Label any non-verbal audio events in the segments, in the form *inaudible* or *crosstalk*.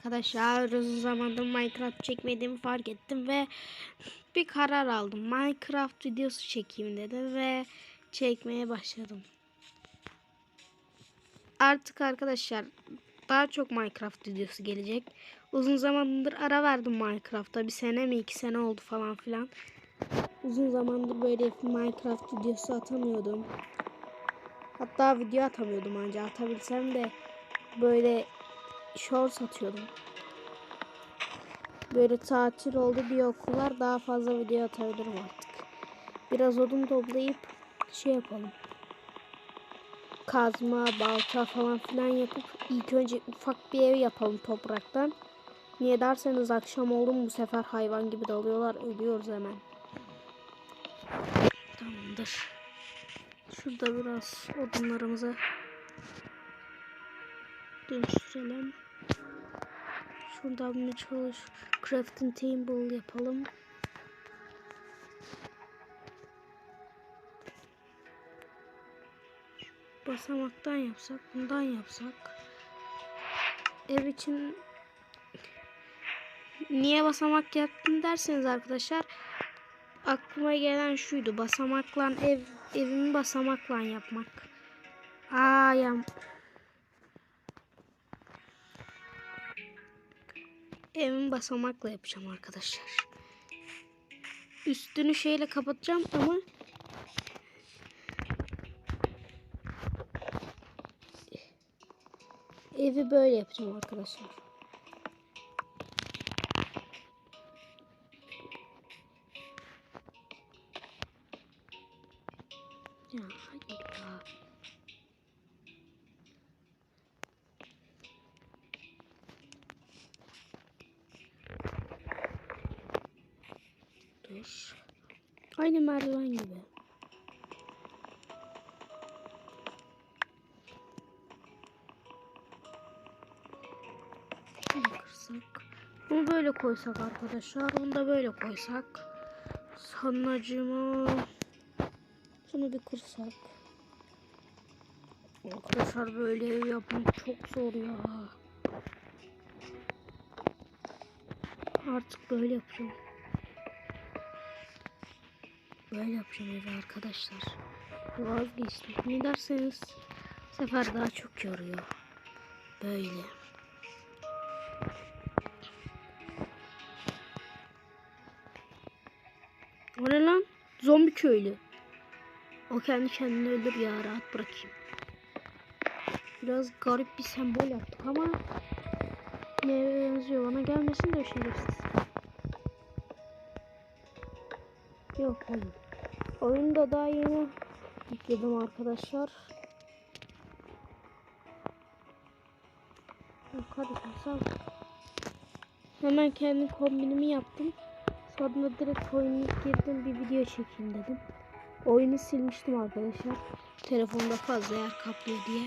Arkadaşlar uzun zamandır Minecraft çekmediğimi fark ettim ve bir karar aldım. Minecraft videosu çekeyim dedim ve çekmeye başladım. Artık arkadaşlar daha çok Minecraft videosu gelecek. Uzun zamandır ara verdim Minecraft'a. Bir sene mi iki sene oldu falan filan. Uzun zamandır böyle Minecraft videosu atamıyordum. Hatta video atamıyordum ancak atabilsem de böyle shorts atıyordum. Böyle tatil oldu bir okullar daha fazla video atabilirim artık. Biraz odun toplayıp şey yapalım. Kazma, balta falan filan yapıp ilk önce ufak bir ev yapalım topraktan. Niye derseniz akşam oldu mu bu sefer hayvan gibi dalıyorlar ölüyoruz hemen. Tamamdır. Şurada biraz odunlarımızı dönüştürelim. Şuradan bir çalış crafting table yapalım. Basamaktan yapsak, bundan yapsak. Ev için niye basamak yaptım derseniz arkadaşlar aklıma gelen şuydu. Basamakla ev evimi basamakla yapmak. Aa ya evimi basamakla yapacağım arkadaşlar. Üstünü şeyle kapatacağım ama evi böyle yapacağım arkadaşlar. Ya. Dur. Aynı merdiven gibi. Bunu böyle koysak arkadaşlar. Bunu da böyle koysak. Sonracıma şunu bir kırsak. Arkadaşlar böyle ev yapmak çok zor ya. Artık böyle yapacağım. Böyle yapacağım evi arkadaşlar. Vazgeçtim. Ne derseniz sefer daha çok yoruyor. Böyle. O ne lan? Zombi köylü. O kendi kendini öldür ya rahat bırakayım. Biraz garip bir sembol yaptık ama ne benziyor bana gelmesin de şerefsiz. Yok hayır. Oyunu da daha yeni yükledim arkadaşlar. Sağ Hemen kendi kombinimi yaptım. Sonra direkt oyuna girdim bir video çekeyim dedim. Oyunu silmiştim arkadaşlar. Telefonda fazla yer kaplıyor diye.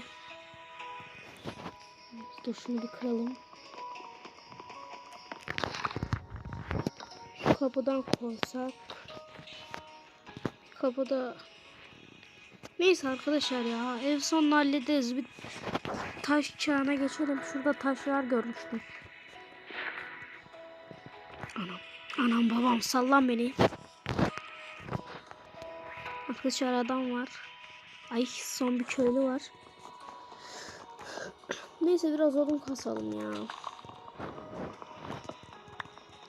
Dur şunu bir kıralım. Şu kapıdan koysak. Kapıda Neyse arkadaşlar ya ev sonunu hallederiz. Bir taş çağına geçelim. Şurada taşlar görmüştüm. Anam. Anam babam sallan beni. Arkadaşlar adam var. Ay son bir köylü var. Neyse biraz odun kasalım ya.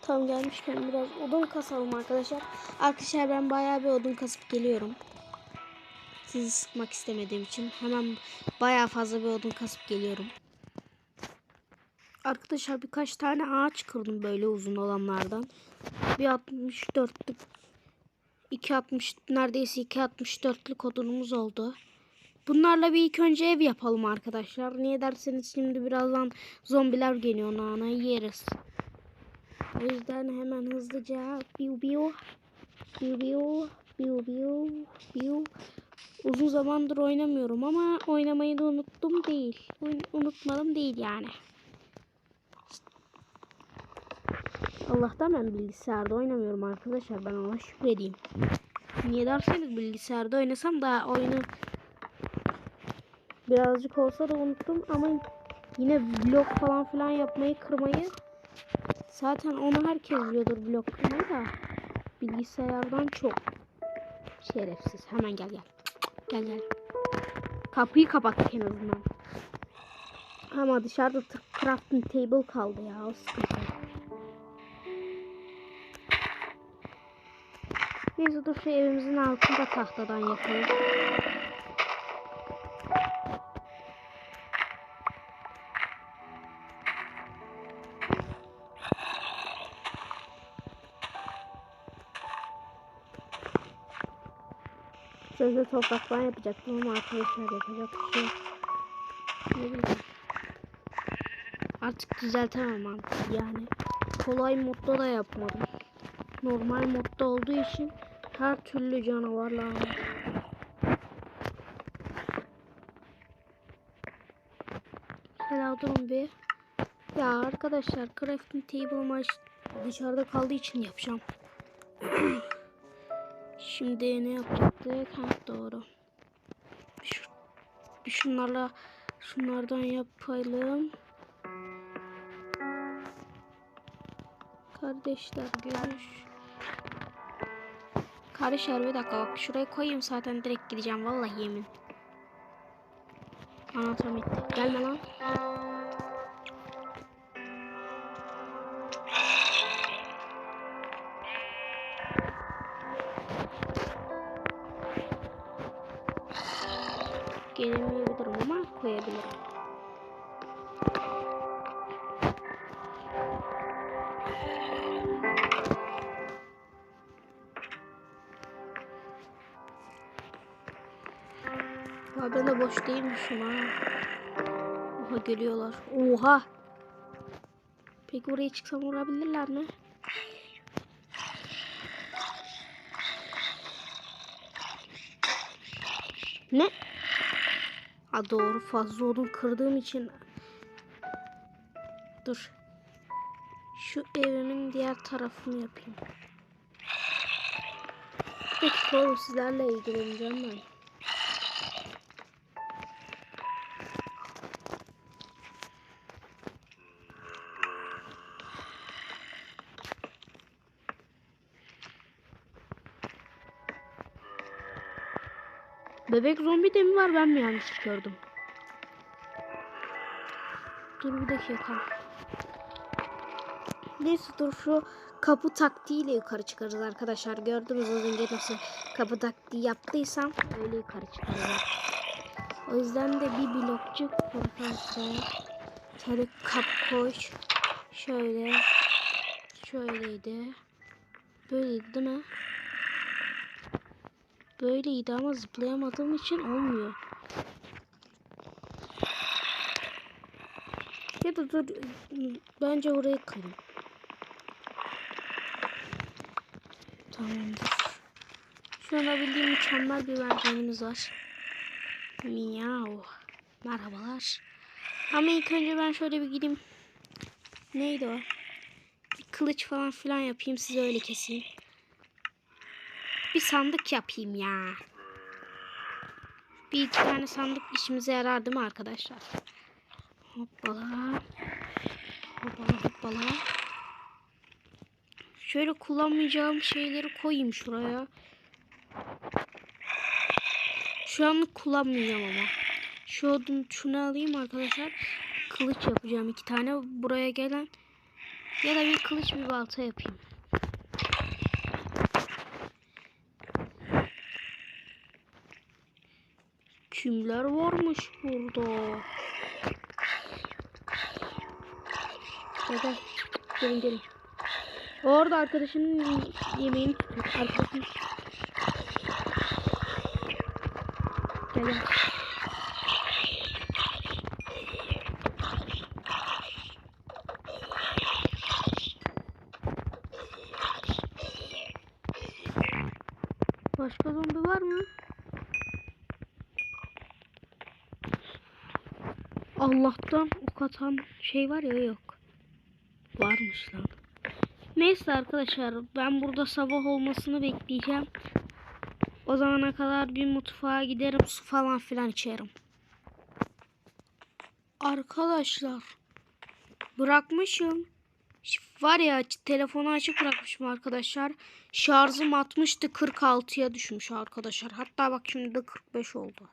Tam gelmişken biraz odun kasalım arkadaşlar. Arkadaşlar ben bayağı bir odun kasıp geliyorum. Sizi sıkmak istemediğim için hemen bayağı fazla bir odun kasıp geliyorum. Arkadaşlar birkaç tane ağaç kırdım böyle uzun olanlardan. Bir 64'lük 2.60 neredeyse 2.64'lük odunumuz oldu. Bunlarla bir ilk önce ev yapalım arkadaşlar. Niye derseniz şimdi birazdan zombiler geliyor nana yeriz. O yüzden hemen hızlıca biu biu biu biu biu biu biu Uzun zamandır oynamıyorum ama oynamayı da unuttum değil. Unutmadım değil yani. Allah'tan ben bilgisayarda oynamıyorum arkadaşlar. Ben ona şükredeyim. Niye derseniz bilgisayarda oynasam daha oyunu birazcık olsa da unuttum ama Yine blok falan filan yapmayı kırmayı. Zaten onu herkes biliyordur blok da. Bilgisayardan çok. Şerefsiz. Hemen gel gel. Gel gel. Kapıyı kapattık en azından. Ama dışarıda crafting table kaldı ya. O sıkıntı. Neyse dur şu evimizin altını da tahtadan yapalım. Sözde topraktan yapacaktım ama arkadaşlar yapacak bir şey. Ne. Artık düzeltemem artık yani. Kolay modda da yapmadım. Normal modda olduğu için her türlü canavarla var. Helal bir. Ya arkadaşlar crafting table maç dışarıda kaldığı için yapacağım. *clears throat* Şimdi ne yapacaktık? Ha doğru. Şu, şunlarla şunlardan yapalım. Kardeşler görüş. Kardeşler bir dakika bak şuraya koyayım zaten direkt gideceğim vallahi yemin. Bitti. Gelme lan. Boş değilmişim ha. Oha geliyorlar. Oha. Peki buraya çıksam vurabilirler mi? Ne? Ha doğru fazla odun kırdığım için. Dur. Şu evimin diğer tarafını yapayım. Peki oğlum sizlerle ilgileneceğim ben. Bebek zombi de mi var ben mi yanlış gördüm? Dur bir dakika. Neyse dur şu kapı taktiğiyle yukarı çıkarız arkadaşlar. Gördünüz az önce nasıl kapı taktiği yaptıysam öyle yukarı çıkarız. O yüzden de bir blokçuk arkadaşlar. Şöyle kap koş. Şöyle. Şöyleydi. Böyleydi değil mi? Böyleydi ama zıplayamadığım için olmuyor. Ya da dur bence oraya kırayım. Tamamdır. Şu anda bildiğim mükemmel bir merdivenimiz var. Miau. Merhabalar. Ama ilk önce ben şöyle bir gideyim. Neydi o? Bir kılıç falan filan yapayım size öyle keseyim. Bir sandık yapayım ya. Bir iki tane sandık işimize yarar değil mi arkadaşlar? Hoppala. Hoppala hoppala. Şöyle kullanmayacağım şeyleri koyayım şuraya. Şu anlık kullanmayacağım ama. Şu odun şunu alayım arkadaşlar. Kılıç yapacağım iki tane. Buraya gelen ya da bir kılıç bir balta yapayım. Kimler varmış burada? Gel gel. Gelin gelin. Orada arkadaşının yemeğini tutuyor. Arkadaşın. Gel gel. Başka zombi var mı? Allah'tan ok atan şey var ya yok. Varmış lan. Neyse arkadaşlar ben burada sabah olmasını bekleyeceğim. O zamana kadar bir mutfağa giderim su falan filan içerim. Arkadaşlar bırakmışım. Var ya telefonu açık bırakmışım arkadaşlar. Şarjım 60'tı 46'ya düşmüş arkadaşlar. Hatta bak şimdi de 45 oldu.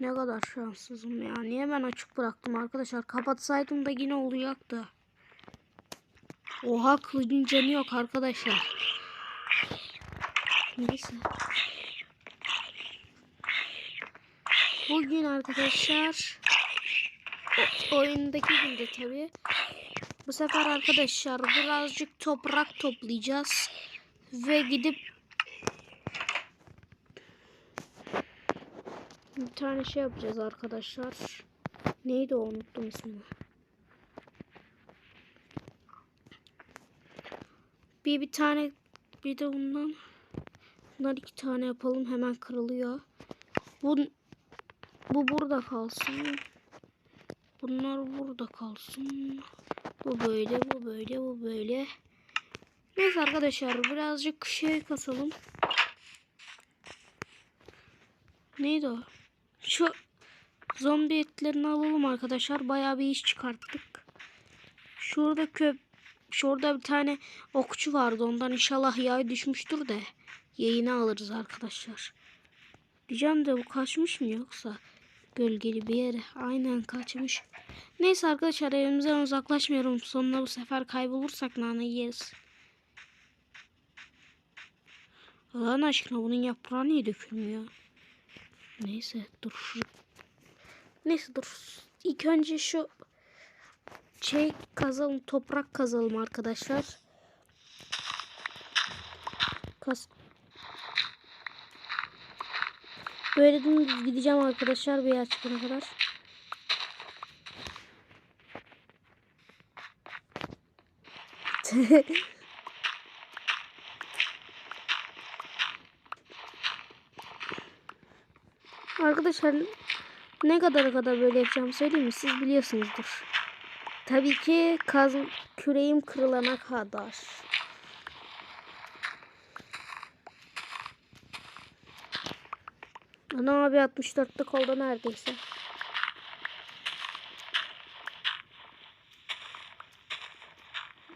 Ne kadar şanssızım ya. Niye ben açık bıraktım arkadaşlar? Kapatsaydım da yine olacaktı. Oha kılıcın canı yok arkadaşlar. Neyse. Bugün arkadaşlar oyundaki günde tabi. Bu sefer arkadaşlar birazcık toprak toplayacağız. Ve gidip bir tane şey yapacağız arkadaşlar. Neydi o unuttum ismini. Bir bir tane bir de bundan bundan iki tane yapalım hemen kırılıyor. Bu bu burada kalsın. Bunlar burada kalsın. Bu böyle, bu böyle, bu böyle. Neyse arkadaşlar birazcık şey kasalım. Neydi o? Şu zombi etlerini alalım arkadaşlar. Bayağı bir iş çıkarttık. Şurada köp Şurada bir tane okçu vardı. Ondan inşallah yay düşmüştür de yayını alırız arkadaşlar. Diyeceğim de bu kaçmış mı yoksa gölgeli bir yere? Aynen kaçmış. Neyse arkadaşlar evimizden uzaklaşmıyorum. Sonunda bu sefer kaybolursak nane yeriz. Allah'ın aşkına bunun yaprağı niye dökülmüyor? Neyse dur. şu- Neyse dur. İlk önce şu şey kazalım. Toprak kazalım arkadaşlar. Kaz. Böyle dümdüz gideceğim arkadaşlar bir yer çıkana kadar. *laughs* Arkadaşlar ne kadar kadar böyle yapacağımı söyleyeyim mi? Siz biliyorsunuzdur. Tabii ki kaz küreğim kırılana kadar. Ana abi 64'lük oldu neredeyse.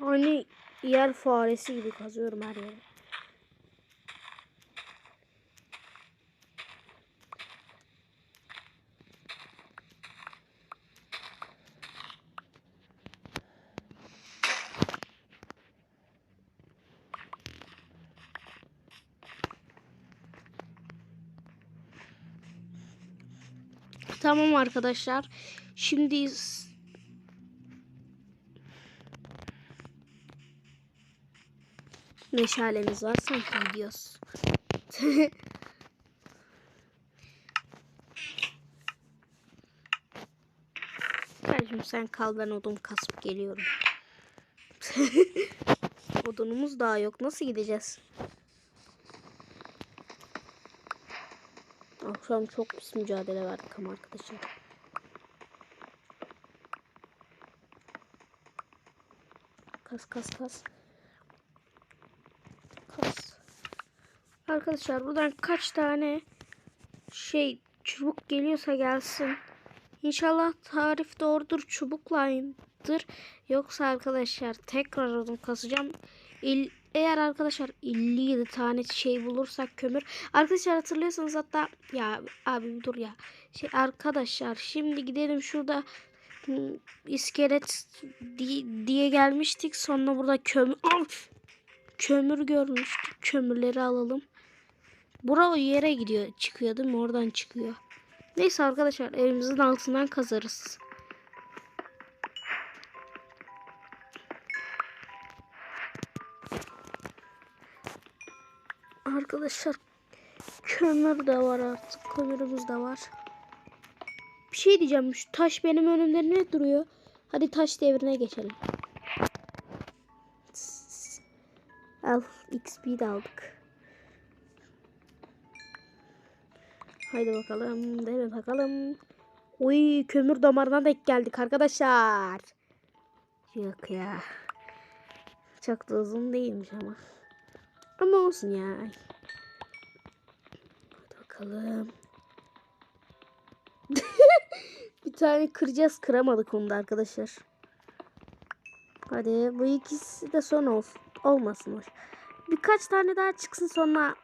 Hani yer faresi gibi kazıyorum her yere. Tamam arkadaşlar. Şimdi meşalemiz var sanki gidiyoruz. *laughs* Kardeşim sen kal ben odun kasıp geliyorum. *laughs* Odunumuz daha yok. Nasıl gideceğiz? Akşam çok pis mücadele verdik ama arkadaşlar. Kas kas kas. Kas. Arkadaşlar buradan kaç tane şey çubuk geliyorsa gelsin. İnşallah tarif doğrudur çubuklaydır. Yoksa arkadaşlar tekrar odun kasacağım. İl, eğer arkadaşlar 57 tane şey bulursak kömür. Arkadaşlar hatırlıyorsanız hatta ya abi dur ya. Şey arkadaşlar şimdi gidelim şurada hmm, iskelet di- diye gelmiştik. Sonra burada kömür Al! kömür görmüştük. Kömürleri alalım. Bura o yere gidiyor. Çıkıyor değil mi? Oradan çıkıyor. Neyse arkadaşlar evimizin altından kazarız. Arkadaşlar kömür de var artık. Kömürümüz de var. Bir şey diyeceğim. Şu taş benim önümde ne duruyor? Hadi taş devrine geçelim. Al XP de aldık. Haydi bakalım. Dene bakalım. Uy kömür damarına denk geldik arkadaşlar. Yok ya. Çok da uzun değilmiş ama. Ama olsun ya. Bakalım. *laughs* bir tane kıracağız. Kıramadık onu da arkadaşlar. Hadi bu ikisi de son olsun. Olmasın. hoş. Birkaç tane daha çıksın sonra.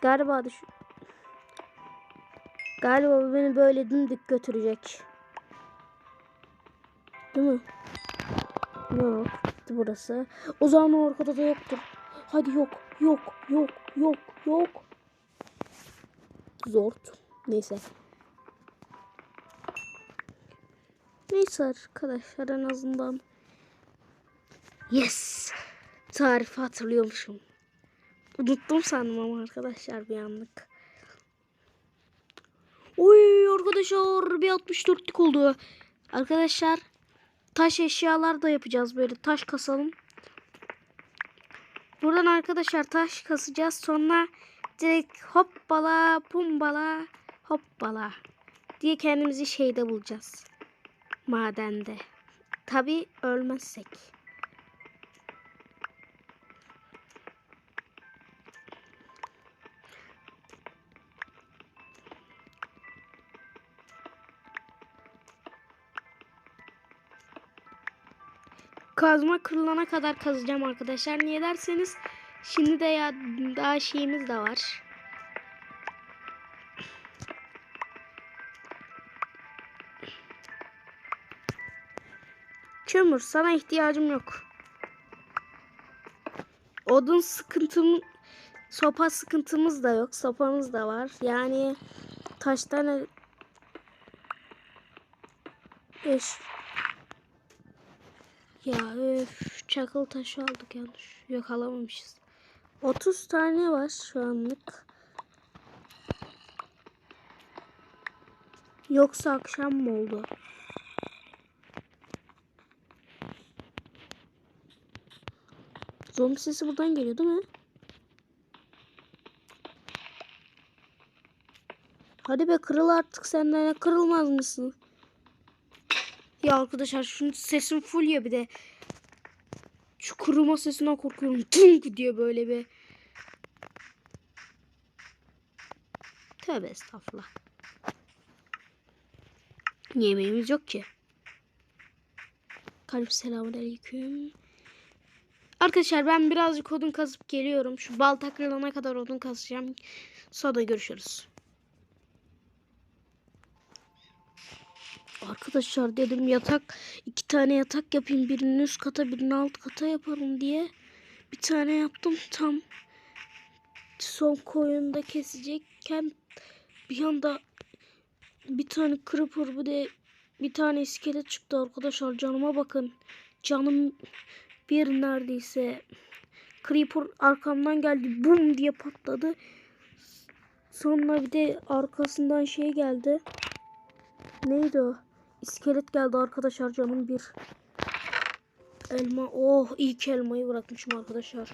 Galiba düş. Galiba bu beni böyle dimdik götürecek. Değil mi? Yok. Burası. O zaman arkada da yoktur. Hadi yok. Yok. Yok. Yok. Yok. Zor. Neyse. Neyse arkadaşlar en azından. Yes. Tarifi hatırlıyormuşum. Unuttum sandım ama arkadaşlar bir anlık. Oy arkadaşlar bir 64'lük oldu. Arkadaşlar taş eşyalar da yapacağız böyle taş kasalım. Buradan arkadaşlar taş kasacağız sonra direkt hoppala pumbala hoppala diye kendimizi şeyde bulacağız. Madende. Tabi ölmezsek. Kazma kırılana kadar kazacağım arkadaşlar. Niye derseniz şimdi de ya daha şeyimiz de var. Kömür sana ihtiyacım yok. Odun sıkıntım sopa sıkıntımız da yok. Sopamız da var. Yani taştan eş ya öf çakıl taşı aldık yanlış. Yok alamamışız. 30 tane var şu anlık. Yoksa akşam mı oldu? Zombi sesi buradan geliyor değil mi? Hadi be kırıl artık sen de kırılmaz mısın? Ya arkadaşlar şunun sesim full ya bir de. Şu kırılma sesinden korkuyorum. Tunk diye böyle bir. Tövbe estağfurullah. Yemeğimiz yok ki. Kalp selamun aleyküm. Arkadaşlar ben birazcık odun kazıp geliyorum. Şu balta kırılana kadar odun kazacağım. Sonra görüşürüz. Arkadaşlar dedim yatak iki tane yatak yapayım. Birinin üst kata birini alt kata yaparım diye. Bir tane yaptım tam son koyunda kesecekken bir anda bir tane creeper bir de bir tane iskelet çıktı arkadaşlar canıma bakın. Canım bir neredeyse creeper arkamdan geldi bum diye patladı. Sonra bir de arkasından şey geldi. Neydi o? İskelet geldi arkadaşlar canım bir. Elma. Oh ilk elmayı bırakmışım arkadaşlar.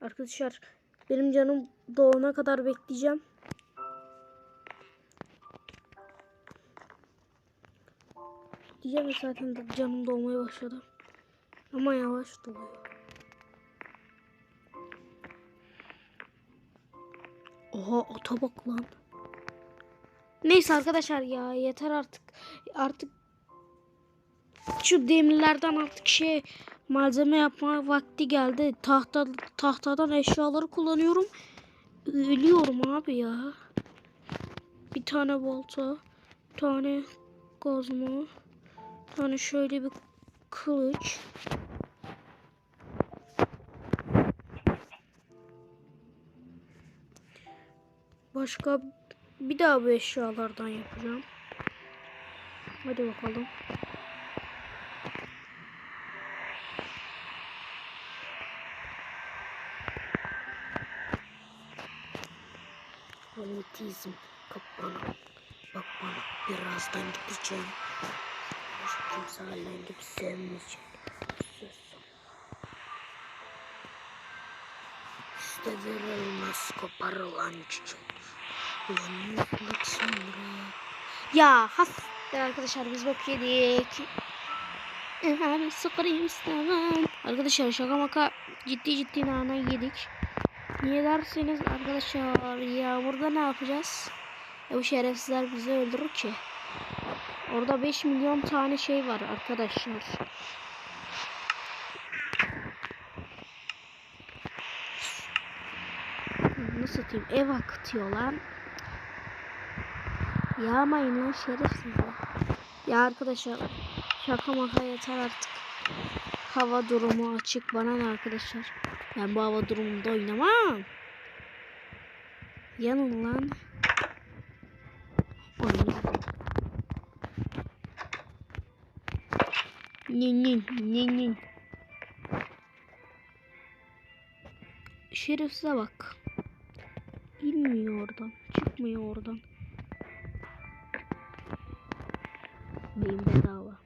Arkadaşlar benim canım doğana kadar bekleyeceğim. Diyeceğim ya zaten canım doğmaya başladı. Ama yavaş doluyor. Oha ota bak lan. Neyse arkadaşlar ya yeter artık. Artık şu demirlerden artık şey malzeme yapma vakti geldi. Tahta tahtadan eşyaları kullanıyorum. Ölüyorum abi ya. Bir tane balta, bir tane kazma, bir tane şöyle bir kılıç. Başka bir daha bu eşyalardan yapacağım. Hadi bakalım. Romatizm kapana. Bak bana birazdan gideceğim. Hiç kimse halen gibi sevmeyecek. Sus. İşte verilmez koparılan çiçek. Ya has arkadaşlar biz bok yedik. Abi sıkırayım istemem. Arkadaşlar şaka maka ciddi ciddi nane yedik. Niye derseniz arkadaşlar ya burada ne yapacağız? Ya bu şerefsizler bizi öldürür ki. Orada 5 milyon tane şey var arkadaşlar. Nasıl satayım? Ev akıtıyor lan. Yağmayın lan şerefsizler. Ya arkadaşlar şaka maka yeter artık. Hava durumu açık bana ne arkadaşlar. Ben bu hava durumunda oynamam. Yanın lan. Nin nin nin nin. Şerefsize bak. İnmiyor oradan. Çıkmıyor oradan. Beyin bedava.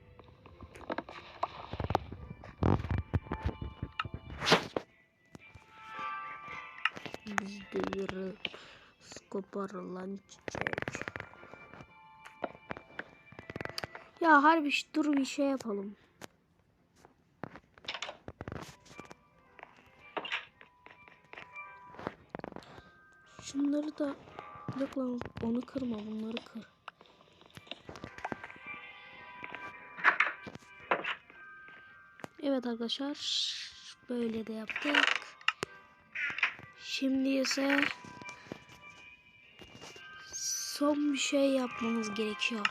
Bizde yürü koparılan çiçek. Ya harbi dur bir şey yapalım. Şunları da yok lan onu kırma bunları kır. Evet arkadaşlar böyle de yaptık. Şimdi ise son bir şey yapmamız gerekiyor.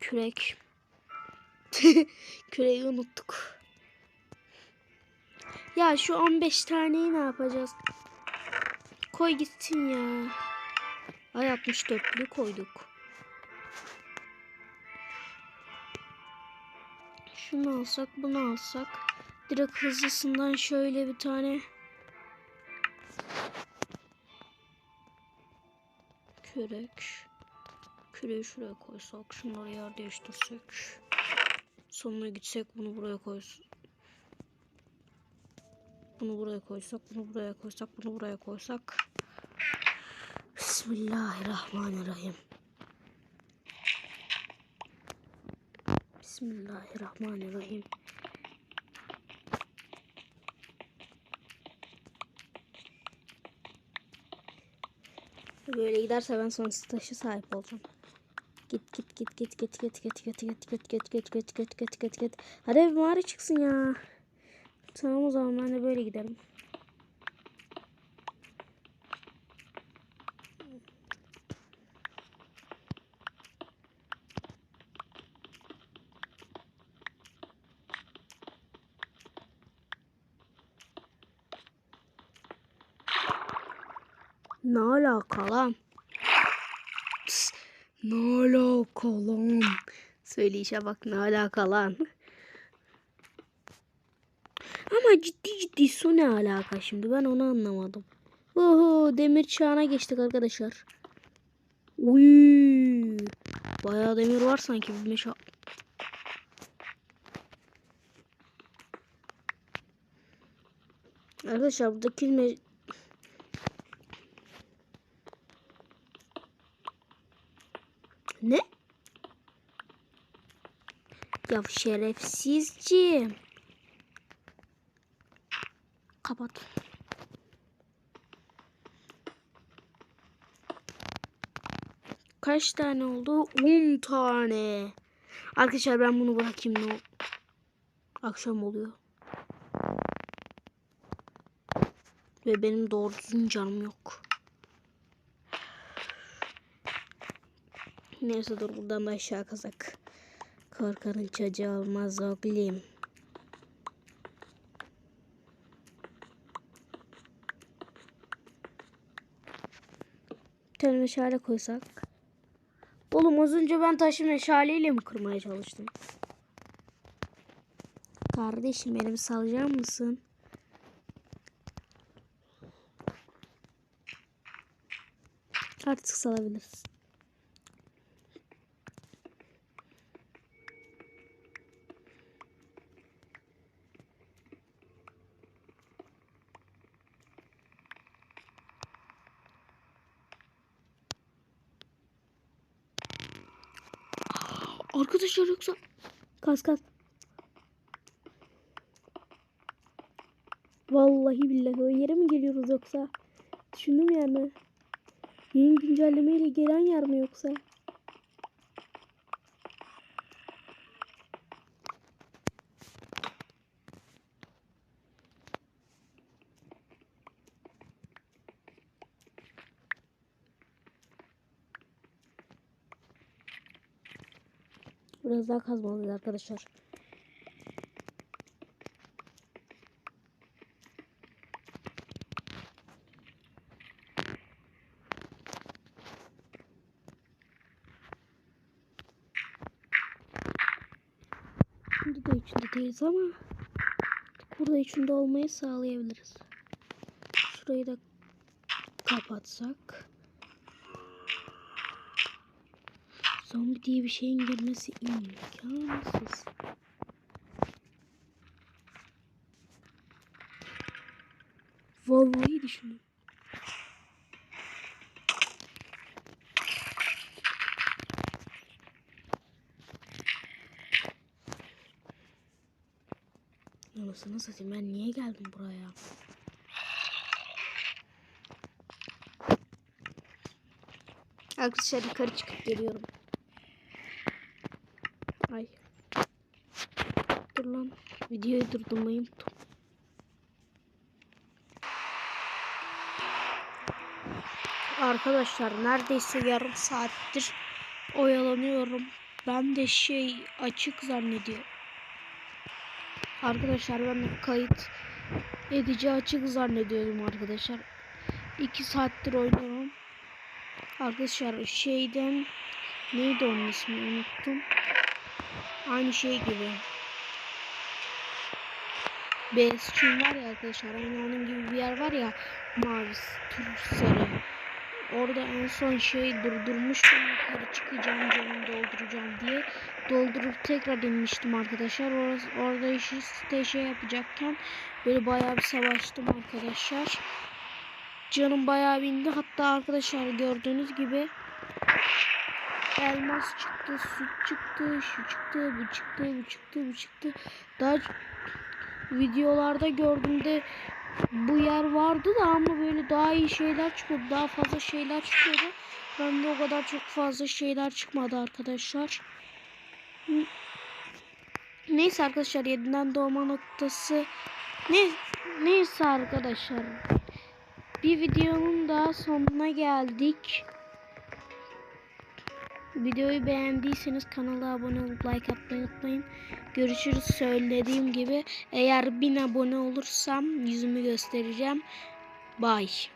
Kürek. *laughs* Küreği unuttuk. Ya şu 15 taneyi ne yapacağız? Koy gitsin ya. Ay 64'lü koyduk. Şunu alsak bunu alsak. Direkt hızlısından şöyle bir tane. Kürek. Küreği şuraya koysak. Şunları yer değiştirsek. Sonuna gitsek bunu buraya koysak. Bunu buraya koysak, bunu buraya koysak, bunu buraya koysak. Bismillahirrahmanirrahim. Bismillahirrahmanirrahim. Böyle giderse ben sonrası taşı sahip olacağım. Git git git git git git git git git git git git git git git git git. Hadi bir mağara çıksın ya. Tamam o zaman ben de böyle giderim. Ne alaka lan? Pıs, ne alaka lan? Söyleyişe bak ne alaka lan? Ama ciddi ciddi su ne alaka şimdi ben onu anlamadım. Oho demir çağına geçtik arkadaşlar. Uy, bayağı demir var sanki bir meşa. Arkadaşlar buradaki me Ne? Ya şerefsizciğim. Kapat. Kaç tane oldu? 10 tane. Arkadaşlar ben bunu bırakayım. Ne? Akşam oluyor. Ve benim doğru düzgün canım yok. Neyse dur buradan da aşağı kazak. Korkanın çocuğu olmaz oğlum. Bir meşale koysak. Oğlum az önce ben taşı meşaleyle mi kırmaya çalıştım? Kardeşim beni salacak mısın? Artık salabiliriz. Arkadaşlar yoksa kas kas. Vallahi billahi o yere mi geliyoruz yoksa? Düşündüm yani. Yeni güncellemeyle gelen yer mi yoksa? Biraz daha kazmalıyız arkadaşlar. Şimdi de değiliz ama burada içinde olmayı sağlayabiliriz. Şurayı da kapatsak. Zombi diye bir şeyin girmesi imkansız. Vallahi düşünün. Anasını satayım ben niye geldim buraya? Arkadaşlar yukarı çıkıp geliyorum. Ay. Dur lan. Videoyu durdurmayı. Arkadaşlar neredeyse yarım saattir oyalanıyorum. Ben de şey açık zannediyorum. Arkadaşlar ben de kayıt edici açık zannediyordum arkadaşlar. 2 saattir oynuyorum. Arkadaşlar şeyden neydi onun ismi unuttum. Aynı şey gibi. Beyazçın var ya arkadaşlar. Aynı onun gibi bir yer var ya. Mavi, tur sarı. Orada en son şey durdurmuştum. Yukarı çıkacağım canım dolduracağım diye. Doldurup tekrar inmiştim arkadaşlar. Orası, orada işte şey yapacakken böyle bayağı bir savaştım arkadaşlar. Canım bayağı bindi. Hatta arkadaşlar gördüğünüz gibi elmas çıktı, süt çıktı, şu çıktı, bu çıktı, bu çıktı, bu çıktı. Daha videolarda gördüğümde bu yer vardı da ama böyle daha iyi şeyler çıkıyordu. Daha fazla şeyler çıkıyordu. Ben de o kadar çok fazla şeyler çıkmadı arkadaşlar. Neyse arkadaşlar 7'den doğma noktası ne neyse arkadaşlar bir videonun daha sonuna geldik. Videoyu beğendiyseniz kanala abone olup like atmayı unutmayın. Görüşürüz söylediğim gibi. Eğer 1000 abone olursam yüzümü göstereceğim. Bye.